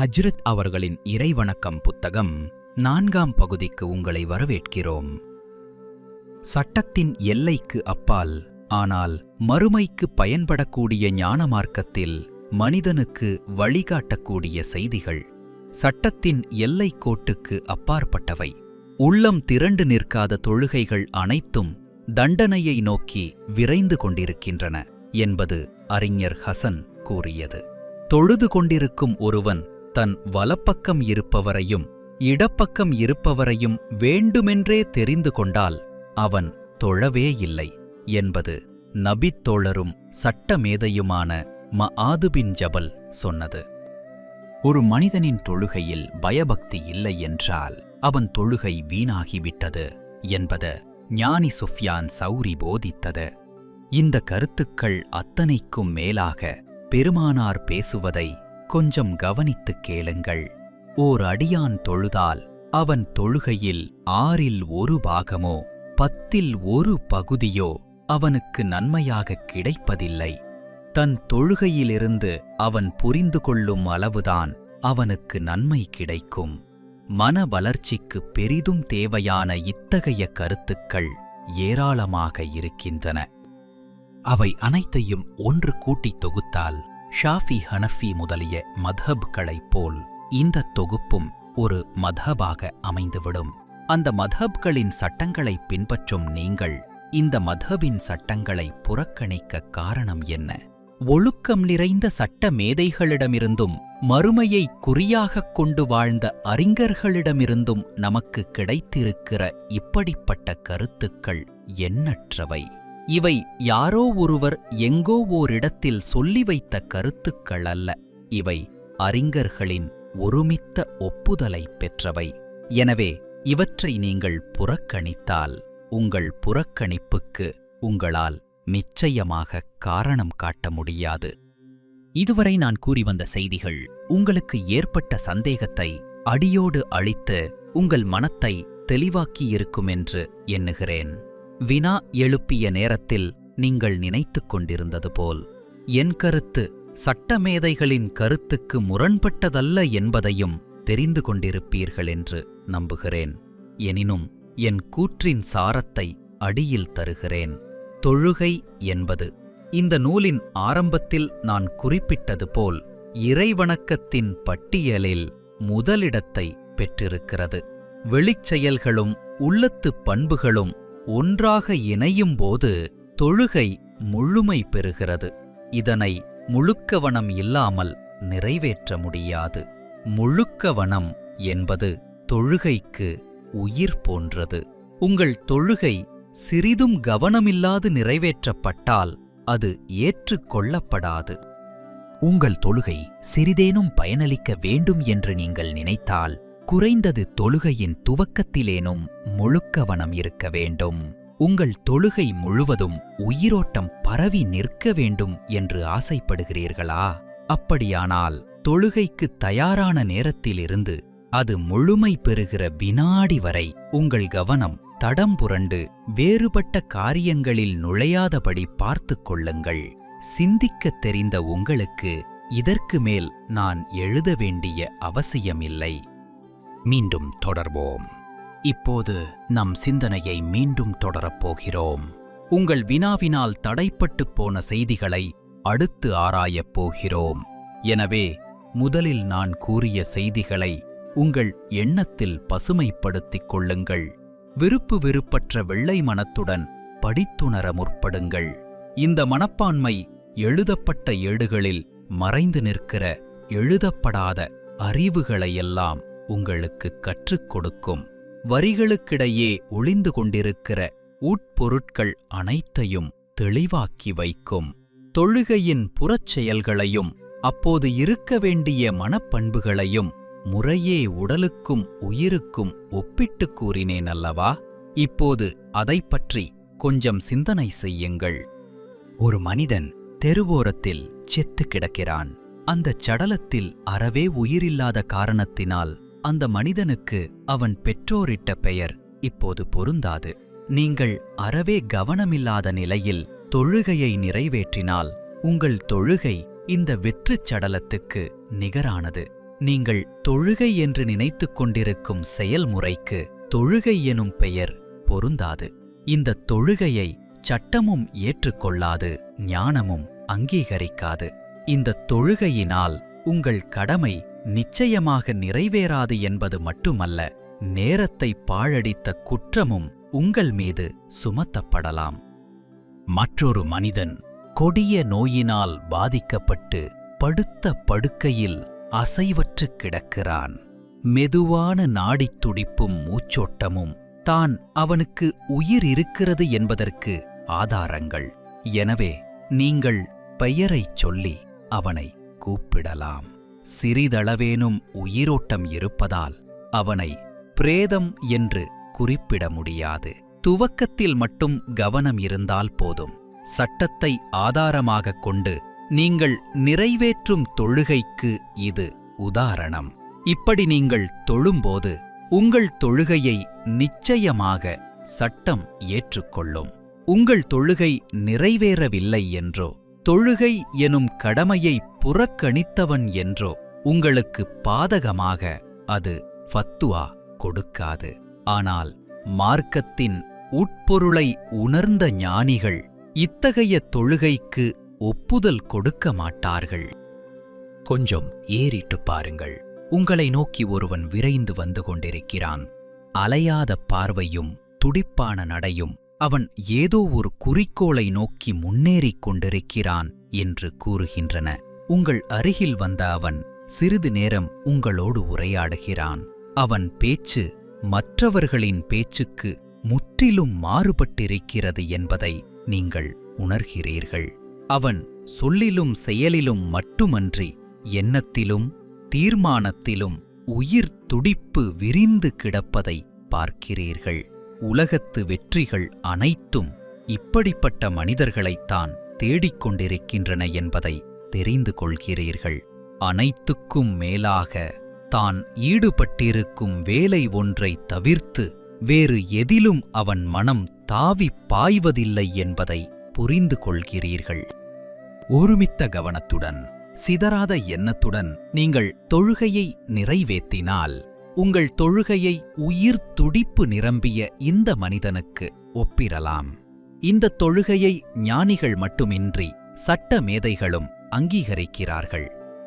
ஹஜ்ரத் அவர்களின் இறைவணக்கம் புத்தகம் நான்காம் பகுதிக்கு உங்களை வரவேற்கிறோம். சட்டத்தின் எல்லைக்கு அப்பால் ஆனால் மறுமைக்கு பயன்படக்கூடிய ஞான மார்க்கத்தில் மனிதனுக்கு வழிகாட்டக்கூடிய செய்திகள் சட்டத்தின் எல்லைக் கோட்டுக்கு அப்பாற்பட்டவை. உள்ளம் திரண்டு நிற்காத தொழுகைகள் அனைத்தும் தண்டனையை நோக்கி விரைந்து கொண்டிருக்கின்றன என்பது அறிஞர் ஹசன் கூறியது. தொழுது கொண்டிருக்கும் ஒருவன் தன் வலப்பக்கம் இருப்பவரையும் இடப்பக்கம் இருப்பவரையும் வேண்டுமென்றே தெரிந்து கொண்டால் அவன் தொழவே இல்லை என்பது நபித்தோழரும் சட்டமேதையுமான மஆதுபின் ஜபல் சொன்னது. ஒரு மனிதனின் தொழுகையில் பயபக்தி இல்லை என்றால் அவன் தொழுகை வீணாகிவிட்டது என்பத ஞானி சுஃப்யான் சௌரி போதித்தது. இந்த கருத்துக்கள் அத்தனைக்கும் மேலாக பெருமானார் பேசுவதை கொஞ்சம் கவனித்துக் கேளுங்கள். ஓர் அடியான் தொழுதால் அவன் தொழுகையில் ஆறில் ஒரு பாகமோ பத்தில் ஒரு பகுதியோ அவனுக்கு நன்மையாகக் கிடைப்பதில்லை. தன் தொழுகையிலிருந்து அவன் புரிந்து கொள்ளும் அளவுதான் அவனுக்கு நன்மை கிடைக்கும். மன வளர்ச்சிக்கு பெரிதும் தேவையான இத்தகைய கருத்துக்கள் ஏராளமாக இருக்கின்றன. அவை அனைத்தையும் ஒன்று கூட்டித் தொகுத்தால் ஷாஃபி ஹனஃபி முதலிய மதஹப்களைப் போல் இந்த தொகுப்பும் ஒரு மதஹபாக அமைந்துவிடும். அந்த மதஹப்களின் சட்டங்களை பின்பற்றும் நீங்கள் இந்த மதஹபின் சட்டங்களை புறக்கணிக்க காரணம் என்ன? ஒழுக்கம் நிறைந்த சட்ட மேதைகளிடமிருந்தும் மறுமையை குறியாகக் கொண்டு வாழ்ந்த அறிஞர்களிடமிருந்தும் நமக்கு கிடைத்திருக்கிற இப்படிப்பட்ட கருத்துக்கள் எண்ணற்றவை. இவை யாரோ ஒருவர் எங்கோ ஓரிடத்தில் சொல்லி வைத்த கருத்துக்கள் அல்ல. இவை அறிஞர்களின் ஒருமித்த ஒப்புதலை பெற்றவை. எனவே இவற்றை நீங்கள் புறக்கணித்தால் உங்கள் புறக்கணிப்புக்கு உங்களால் நிச்சயமாக காரணம் காட்ட முடியாது. இதுவரை நான் கூறி வந்த செய்திகள் உங்களுக்கு ஏற்பட்ட சந்தேகத்தை அடியோடு அழித்து உங்கள் மனத்தை தெளிவாக்கியிருக்கும் என்று எண்ணுகிறேன். வினா எழுப்பிய நேரத்தில் நீங்கள் நினைத்துக் கொண்டிருந்தது போல் என் கருத்து சட்டமேதைகளின் கருத்துக்கு முரண்பட்டதல்ல என்பதையும் தெரிந்து கொண்டிருப்பீர்கள் என்று நம்புகிறேன். எனினும் என் கூற்றின் சாரத்தை அடியில் தருகிறேன். தொழுகை என்பது இந்த நூலின் ஆரம்பத்தில் நான் குறிப்பிட்டது போல் இறைவணக்கத்தின் பட்டியலில் முதலிடத்தை பெற்றிருக்கிறது. வெளிச்செயல்களும் உள்ளத்துப் பண்புகளும் ஒன்றாக இணையும்போது தொழுகை முழுமை பெறுகிறது. இதனை முழுக்கவனம் இல்லாமல் நிறைவேற்ற முடியாது. முழுக்கவனம் என்பது தொழுகைக்கு உயிர் போன்றது. உங்கள் தொழுகை சிறிதும் கவனமில்லாது நிறைவேற்றப்பட்டால் அது ஏற்றுக்கொள்ளப்படாது. உங்கள் தொழுகை சிறிதேனும் பயனளிக்க வேண்டும் என்று நீங்கள் நினைத்தால் குறைந்தது தொழுகையின் துவக்கத்திலேனும் முழுக்கவனம் இருக்க வேண்டும். உங்கள் தொழுகை முழுவதும் உயிரோட்டம் பரவி நிற்க வேண்டும் என்று ஆசைப்படுகிறீர்களா? அப்படியானால் தொழுகைக்கு தயாரான நேரத்திலிருந்து அது முழுமை பெறுகிற வினாடி வரை உங்கள் கவனம் தடம் புரண்டு வேறுபட்ட காரியங்களில் நுழையாதபடி பார்த்துக் கொள்ளுங்கள். சிந்திக்கத் தெரிந்த உங்களுக்கு இதற்கு மேல் நான் எழுத வேண்டிய அவசியமில்லை. மீண்டும் தொடர்வோம். இப்போது நம் சிந்தனையை மீண்டும் தொடரப் போகிறோம். உங்கள் வினாவினால் தடைப்பட்டுப் போன செய்திகளை அடுத்து ஆராயப் போகிறோம். எனவே முதலில் நான் கூறிய செய்திகளை உங்கள் எண்ணத்தில் பசுமைப்படுத்திக் கொள்ளுங்கள். விருப்பு வெறுப்பற்ற வெள்ளை மனத்துடன் படித்துணர முற்படுங்கள். இந்த மனப்பான்மை எழுதப்பட்ட ஏடுகளில் மறைந்து நிற்கிற எழுதப்படாத அறிவுகளையெல்லாம் உங்களுக்கு கற்றுக் கொடுக்கும். வரிகளுக்கிடையே ஒளிந்து கொண்டிருக்கிற உட்பொருட்கள் அனைத்தையும் தெளிவாக்கி வைக்கும். தொழுகையின் புறச்செயல்களையும் அப்போது இருக்க வேண்டிய மனப்பண்புகளையும் முறையே உடலுக்கும் உயிருக்கும் ஒப்பிட்டுக் கூறினேன் அல்லவா? இப்போது அதை பற்றி கொஞ்சம் சிந்தனை செய்யுங்கள். ஒரு மனிதன் தெருவோரத்தில் செத்து கிடக்கிறான். அந்தச் சடலத்தில் அறவே உயிரில்லாத காரணத்தினால் அந்த மனிதனுக்கு அவன் பெற்றோரிட்ட பெயர் இப்போது பொருந்தாது. நீங்கள் அறவே கவனமில்லாத நிலையில் தொழுகையை நிறைவேற்றினால் உங்கள் தொழுகை இந்த வெற்றுச் சடலத்துக்கு நிகரானது. நீங்கள் தொழுகை என்று நினைத்துக் கொண்டிருக்கும் செயல்முறைக்கு தொழுகை எனும் பெயர் பொருந்தாது. இந்த தொழுகையை சட்டமும் ஏற்றுக்கொள்ளாது ஞானமும் அங்கீகரிக்காது. இந்த தொழுகையினால் உங்கள் கடமை நிச்சயமாக நிறைவேறாது என்பது மட்டுமல்ல நேரத்தை பாழடித்த குற்றமும் உங்கள் மீது சுமத்தப்படலாம். மற்றொரு மனிதன் கொடிய நோயினால் பாதிக்கப்பட்டு படுத்த படுக்கையில் அசைவற்று கிடக்கிறான். மெதுவான நாடித் துடிப்பும் மூச்சோட்டமும் தான் அவனுக்கு உயிர் இருக்கிறது என்பதற்கு ஆதாரங்கள். எனவே நீங்கள் பெயரைச் சொல்லி அவனை கூப்பிடலாம். சிறிதளவேனும் உயிரோட்டம் இருப்பதால் அவனை பிரேதம் என்று குறிப்பிட முடியாது. துவக்கத்தில் மட்டும் கவனம் இருந்தால் போதும். சட்டத்தை ஆதாரமாகக் கொண்டு நீங்கள் நிறைவேற்றும் தொழுகைக்கு இது உதாரணம். இப்படி நீங்கள் தொழும்போது உங்கள் தொழுகையை நிச்சயமாக சட்டம் ஏற்றுக்கொள்ளும். உங்கள் தொழுகை நிறைவேறவில்லை என்றோ தொழுகை எனும் கடமையை புறக்கணித்தவன் என்றோ உங்களுக்கு பாதகமாக அது ஃபத்துவா கொடுக்காது. ஆனால் மார்க்கத்தின் உட்பொருளை உணர்ந்த ஞானிகள் இத்தகைய தொழுகைக்கு ஒப்புதல் கொடுக்க மாட்டார்கள். கொஞ்சம் ஏறிட்டு பாருங்கள். உங்களை நோக்கி ஒருவன் விரைந்து வந்து கொண்டிருக்கிறான். அலையாத பார்வையும் துடிப்பான நடையும் அவன் ஏதோ ஒரு குறிக்கோளை நோக்கி முன்னேறிக் கொண்டிருக்கிறான் என்று கூறுகின்றன. உங்கள் அருகில் வந்த அவன் சிறிது நேரம் உங்களோடு உரையாடுகிறான். அவன் பேச்சு மற்றவர்களின் பேச்சுக்கு முற்றிலும் மாறுபட்டிருக்கிறது என்பதை நீங்கள் உணர்கிறீர்கள். அவன் சொல்லிலும் செயலிலும் மட்டுமன்றி எண்ணத்திலும் தீர்மானத்திலும் உயிர் துடிப்பு விரிந்து கிடப்பதை பார்க்கிறீர்கள். உலகத்து வெற்றிகள் அனைத்தும் இப்படிப்பட்ட மனிதர்களைத்தான் தேடிக்கொண்டிருக்கின்றன என்பதை தெரிந்து கொள்கிறீர்கள். அனைத்துக்கும் மேலாக தான் ஈடுபட்டிருக்கும் வேலை ஒன்றை தவிர்த்து வேறு எதிலும் அவன் மனம் தாவிப் பாய்வதில்லை என்பதை புரிந்து கொள்கிறீர்கள். ஒருமித்த கவனத்துடன் சிதறாத எண்ணத்துடன் நீங்கள் தொழுகையை நிறைவேற்றினால் உங்கள் தொழுகையை உயிர் துடிப்பு நிரம்பிய இந்த மனிதனுக்கு ஒப்பிடலாம். இந்த தொழுகையை ஞானிகள் மட்டுமின்றி சட்ட மேதைகளும் அங்கீகரிக்கிறார்கள்.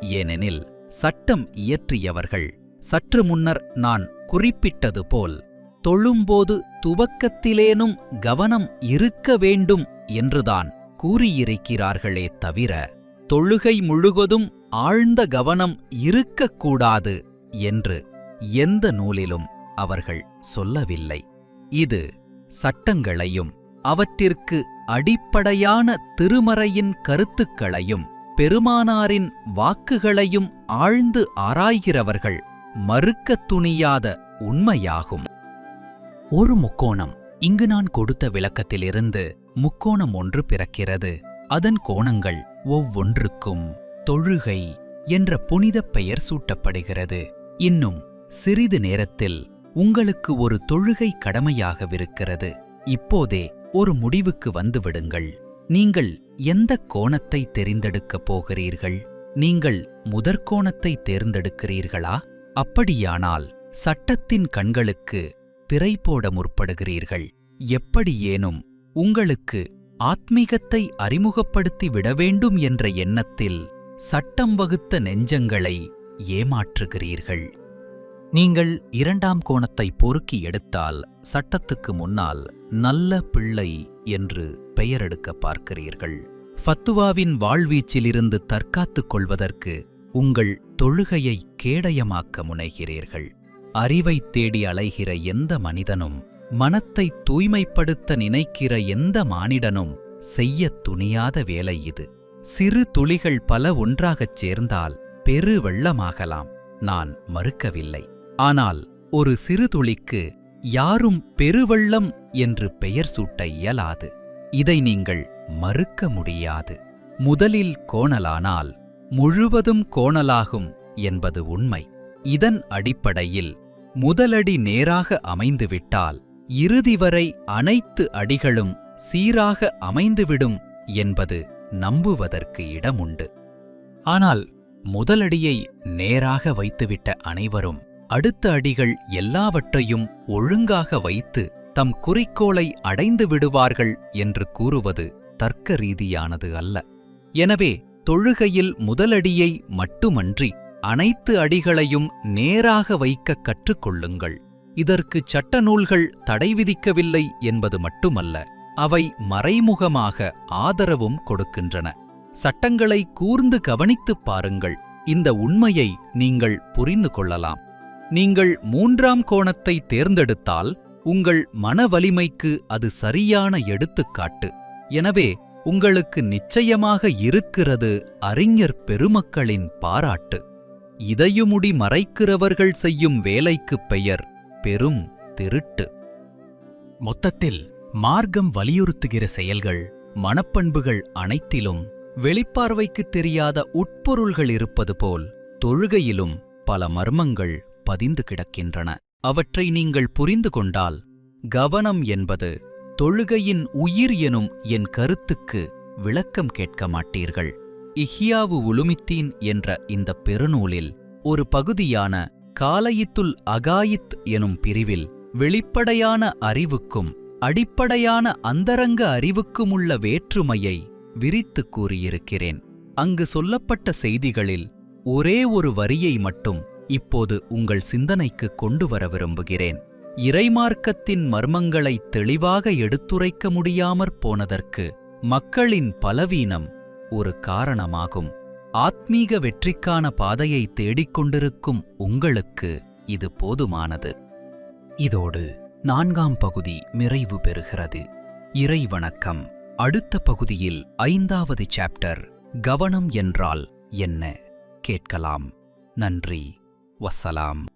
ஏனெனில் சட்டம் இயற்றியவர்கள் சற்று முன்னர் நான் குறிப்பிட்டது போல் தொழும்போது துவக்கத்திலேனும் கவனம் இருக்க வேண்டும் என்றுதான் கூறியிருக்கிறார்களே தவிர தொழுகை முழுவதும் ஆழ்ந்த கவனம் இருக்கக்கூடாது என்று எந்த நூலிலும் அவர்கள் சொல்லவில்லை. இது சட்டங்களையும் அவற்றிற்கு அடிப்படையான திருமறையின் கருத்துக்களையும் பெருமானாரின் வாக்குகளையும் ஆழ்ந்து ஆராய்கிறவர்கள் மறுக்கத் துணியாத உண்மையாகும். ஒரு முக்கோணம். இங்கு நான் கொடுத்த விளக்கத்திலிருந்து முக்கோணம் ஒன்று பிறக்கிறது. அதன் கோணங்கள் ஒவ்வொன்றுக்கும் தொழுகை என்ற புனிதப் பெயர் சூட்டப்படுகிறது. இன்னும் சிறிது நேரத்தில் உங்களுக்கு ஒரு தொழுகை கடமையாகவிருக்கிறது. இப்போதே ஒரு முடிவுக்கு வந்துவிடுங்கள். நீங்கள் எந்த கோணத்தை தெரிந்தெடுக்கப் போகிறீர்கள்? நீங்கள் முதற்கோணத்தை தேர்ந்தெடுக்கிறீர்களா? அப்படியானால் சட்டத்தின் கண்களுக்கு திரை போட முற்படுகிறீர்கள். எப்படியேனும் உங்களுக்கு ஆத்மீகத்தை அறிமுகப்படுத்தி விட வேண்டும் என்ற எண்ணத்தில் சட்டம் வகுத்த நெஞ்சங்களை ஏமாற்றுகிறீர்கள். நீங்கள் இரண்டாம் கோணத்தை பொறுக்கி எடுத்தால் சட்டத்துக்கு முன்னால் நல்ல பிள்ளை என்று பெயரெடுக்க பார்க்கிறீர்கள். ஃபத்துவாவின் வாழ்வீச்சிலிருந்து தற்காத்துக் கொள்வதற்கு உங்கள் தொழுகையை கேடயமாக்க முனைகிறீர்கள். அறிவைத் தேடி அலைகிற எந்த மனிதனும் மனத்தை தூய்மைப்படுத்த நினைக்கிற எந்த மானிடனும் செய்யத் துணியாத வேலை இது. சிறு துளிகள் பல ஒன்றாகச் சேர்ந்தால் பெரு வெள்ளமாகலாம். நான் மறுக்கவில்லை. ஆனால் ஒரு சிறு துளிக்கு யாரும் பெருவெள்ளம் என்று பெயர் சூட்ட இயலாது. இதை நீங்கள் மறுக்க முடியாது. முதலில் கோணலானால் முழுவதும் கோணலாகும் என்பது உண்மை. இதன் அடிப்படையில் முதலடி நேராக அமைந்துவிட்டால் இறுதி வரை அனைத்து அடிகளும் சீராக அமைந்துவிடும் என்பது நம்புவதற்கு இடமுண்டு. ஆனால் முதலடியை நேராக வைத்துவிட்ட அனைவரும் அடுத்த அடிகள் எல்லாவற்றையும் ஒழுங்காக வைத்து தம் குறிக்கோளை அடைந்து விடுவார்கள் என்று கூறுவது தர்க்க ரீதியானது அல்ல. எனவே தொழுகையில் முதலடியை மட்டுமன்றி அனைத்து அடிகளையும் நேராக வைக்க கற்றுக்கொள்ளுங்கள். இதற்கு சட்ட நூல்கள் தடை விதிக்கவில்லை என்பது மட்டுமல்ல அவை மறைமுகமாக ஆதரவும் கொடுக்கின்றன. சட்டங்களை கூர்ந்து கவனித்துப் பாருங்கள் இந்த உண்மையை நீங்கள் புரிந்து கொள்ளலாம். நீங்கள் மூன்றாம் கோணத்தை தேர்ந்தெடுத்தால் உங்கள் மன வலிமைக்கு அது சரியான எடுத்துக்காட்டு. எனவே உங்களுக்கு நிச்சயமாக இருக்கிறது அறிஞர் பெருமக்களின் பாராட்டு. இதயுமுடி மறைக்கிறவர்கள் செய்யும் வேலைக்குப் பெயர் பெரும் திருட்டு. மொத்தத்தில் மார்க்கம் வலியுறுத்துகிற செயல்கள் மனப்பண்புகள் அனைத்திலும் வெளிப்பார்வைக்குத் தெரியாத உட்பொருள்கள் இருப்பது போல் தொழுகையிலும் பல மர்மங்கள் பதிந்து கிடக்கின்றன. அவற்றை நீங்கள் புரிந்து கொண்டால் கவனம் என்பது தொழுகையின் உயிர் எனும் என் கருத்துக்கு விளக்கம் கேட்க மாட்டீர்கள். இஹ்யாவு உலுமித்தீன் என்ற இந்த பெருநூலில் ஒரு பகுதியான காலயித்துல் அகாயித் எனும் பிரிவில் வெளிப்படையான அறிவுக்கும் அடிப்படையான அந்தரங்க அறிவுக்குமுள்ள வேற்றுமையை விரித்துக் கூறியிருக்கிறேன். அங்கு சொல்லப்பட்ட செய்திகளில் ஒரே ஒரு வரியை மட்டும் இப்போது உங்கள் சிந்தனைக்கு கொண்டு வர விரும்புகிறேன். இறைமார்க்கத்தின் மர்மங்களை தெளிவாக எடுத்துரைக்க முடியாமற் போனதற்கு மக்களின் பலவீனம் ஒரு காரணமாகும். ஆத்மீக வெற்றிக்கான பாதையை தேடிக்கொண்டிருக்கும் உங்களுக்கு இது போதுமானது. இதோடு நான்காம் பகுதி நிறைவு பெறுகிறது. இறை வணக்கம் அடுத்த பகுதியில் ஐந்தாவது சாப்டர் கவனம் என்றால் என்ன? கேட்கலாம். நன்றி. والسلام.